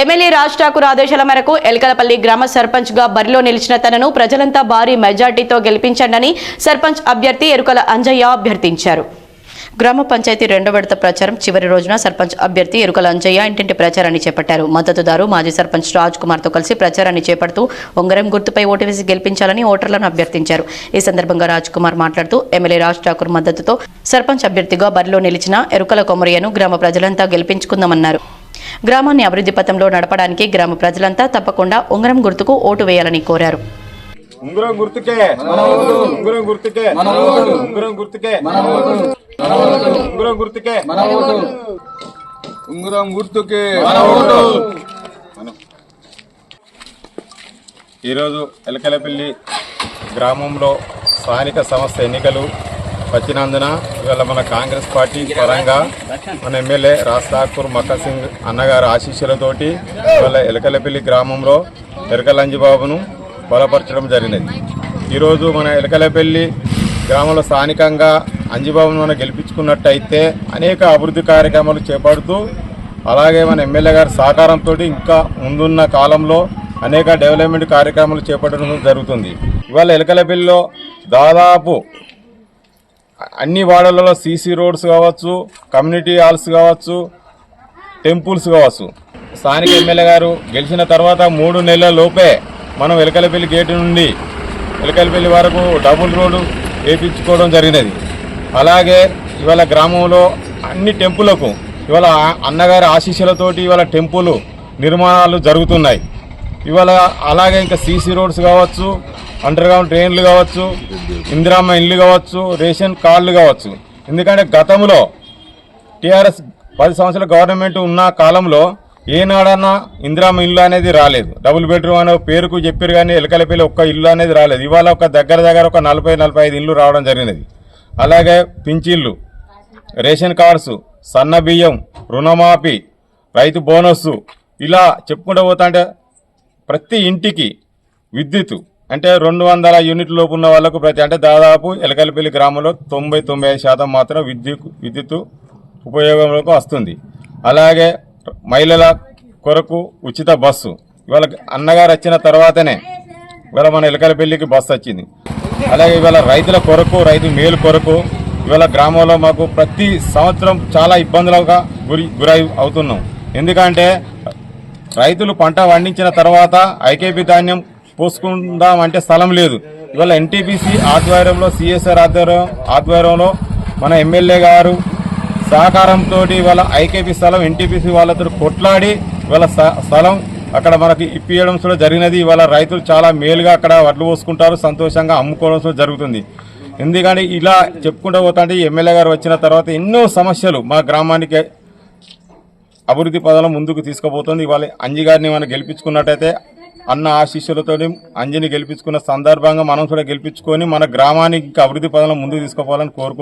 MLA Raj Thakur ఆదేశాల మేరకు ఎల్కలపల్లి గ్రామ సర్పంచ్గా బరిలో నిలిచిన తనను ప్రజలంతా భారీ మెజార్టీతో గెలిపించండని సర్పంచ్ అభ్యర్థి ఎరుకల అంజయ్య అభ్యర్థించారు. గ్రామ పంచాయతీ రెండో విడత ప్రచారం చివరి రోజున సర్పంచ్ అభ్యర్థి ఎరుకల అంజయ్య ఇంటింటి ప్రచారాన్ని చేపట్టారు. మద్దతుదారు మాజీ సర్పంచ్ రాజ్ కుమార్తో కలిసి ప్రచారాన్ని చేపడుతూ ఉంగరం గుర్తుపై ఓటు వేసి గెలిపించాలని ఓటర్లను అభ్యర్థించారు. ఈ సందర్భంగా రాజ్ కుమార్ మాట్లాడుతూ ఎమ్మెల్యే రాజ్ ఠాకూర్ మద్దతుతో సర్పంచ్ అభ్యర్థిగా బరిలో నిలిచిన ఎరుకల కొమరియను గ్రామ ప్రజలంతా గెలిపించుకుందామన్నారు. గ్రామాన్ని అభివృద్ధి పథంలో నడపడానికి గ్రామ ప్రజలంతా తప్పకుండా ఉంగరం గుర్తుకు ఓటు వేయాలని కోరారు. ఉంగరం గుర్తుకే. ఉంగరం గుర్తుకే. ఉంగరం గుర్తుకే. ఉంగరం గుర్తుకే. ఉంగరం గుర్తుకే. ఈరోజు ఎలకలపల్లి గ్రామంలో స్థానిక సంస్థ ఎన్నికలు వచ్చినందున ఇవాళ మన కాంగ్రెస్ పార్టీ పరంగా మన ఎమ్మెల్యే రాజ్ ఠాకూర్ మక్క సింగ్ అన్నగారి ఆశీస్సులతోటి ఇవాళ ఎలకలపల్లి గ్రామంలో ఎరకలంజిబాబును బలపరచడం జరిగినది ఈరోజు మన ఎలకలపల్లి గ్రామంలో స్థానికంగా అంజిబాబును మనం గెలిపించుకున్నట్టయితే అనేక అభివృద్ధి కార్యక్రమాలు చేపడుతూ అలాగే మన ఎమ్మెల్యే గారి సహకారంతో ఇంకా ముందున్న కాలంలో అనేక డెవలప్మెంట్ కార్యక్రమాలు చేపట్టడం జరుగుతుంది. ఇవాళ ఎలకలపల్లిలో దాదాపు అన్ని వార్డులలో సీసీ రోడ్స్ కావచ్చు కమ్యూనిటీ హాల్స్ కావచ్చు టెంపుల్స్ కావచ్చు. స్థానిక ఎమ్మెల్యే గారు గెలిచిన తర్వాత మూడు నెలల లోపే మనం ఎలకలపల్లి గేటు నుండి ఎలకలపల్లి వరకు డబుల్ రోడ్డు వేపించుకోవడం జరిగినది. అలాగే ఇవాళ గ్రామంలో అన్ని టెంపులకు ఇవాళ అన్నగారి ఆశీస్సులతోటి ఇవాళ టెంపుల్ నిర్మాణాలు జరుగుతున్నాయి. ఇవాళ అలాగే ఇంకా సీసీ రోడ్స్ కావచ్చు అండర్ గ్రౌండ్ ట్రైన్లు కావచ్చు ఇందిరామ్మ ఇల్లు కావచ్చు రేషన్ కార్డులు కావచ్చు. ఎందుకంటే గతంలో టీఆర్ఎస్ పది సంవత్సరాల గవర్నమెంట్ ఉన్న కాలంలో ఏనాడన్నా ఇందిరామ్మ ఇల్లు అనేది రాలేదు. డబుల్ బెడ్రూమ్ అనే పేరుకు చెప్పారు కానీ ఎలకలపల్లి ఒక్క ఇల్లు అనేది రాలేదు. ఇవాళ ఒక దగ్గర దగ్గర ఒక నలభై నలభై ఐదు ఇల్లు రావడం జరిగినది. అలాగే పింఛిళ్ళు రేషన్ కార్డ్స్ సన్న బియ్యం రుణమాఫీ రైతు బోనస్సు ఇలా చెప్పుకుంటూ పోతా ప్రతి ఇంటికి విద్యుత్ అంటే రెండు వందల యూనిట్ లోపు ఉన్న వాళ్ళకు ప్రతి అంటే దాదాపు ఎలకలపల్లి గ్రామంలో తొంభై తొంభై శాతం మాత్రం విద్యుత్ విద్యుత్ ఉపయోగంలోకి వస్తుంది. అలాగే మహిళల కొరకు ఉచిత బస్సు. ఇవాళ అన్నగారు వచ్చిన తర్వాతనే ఇవాళ మన ఎలకలపల్లికి బస్సు వచ్చింది. అలాగే ఇవాళ రైతుల కొరకు రైతు మేలు కొరకు ఇవాళ గ్రామంలో మాకు ప్రతి సంవత్సరం చాలా ఇబ్బందులుగా గురి గురై అవుతున్నాం. ఎందుకంటే రైతులు పంట పండించిన తర్వాత ఐకేపీ ధాన్యం పోసుకుందామంటే స్థలం లేదు. ఇవాళ ఎన్టీపీసీ ఆధ్వర్యంలో సిఎస్ఆర్ ఆధ్వర్యం ఆధ్వర్యంలో మన ఎమ్మెల్యే గారు సహకారంతో ఇవాళ ఐకేపీ స్థలం ఎన్టీపీసీ వాళ్ళతో కొట్లాడి ఇవాళ స- స్థలం అక్కడ మనకి ఇప్పియడం కూడా జరిగినది. ఇవాళ రైతులు చాలా మేలుగా అక్కడ వడ్లు పోసుకుంటారు సంతోషంగా అమ్ముకోవడం జరుగుతుంది. ఎందుకంటే ఇలా చెప్పుకుంటూ పోతుంటే ఎమ్మెల్యే గారు వచ్చిన తర్వాత ఎన్నో సమస్యలు మా గ్రామానికి అభివృద్ధి పదాలను ముందుకు తీసుకుపోతుంది. ఇవాళ అంజి గారిని మనం గెలిపించుకున్నట్టయితే అన్న ఆశీస్సులతో అంజిని గెలిపించుకున్న సందర్భంగా మనం కూడా గెలిపించుకొని మన గ్రామానికి ఇంకా అభివృద్ధి పదాలను ముందుకు తీసుకుపోవాలని కోరుకుంటున్నాం.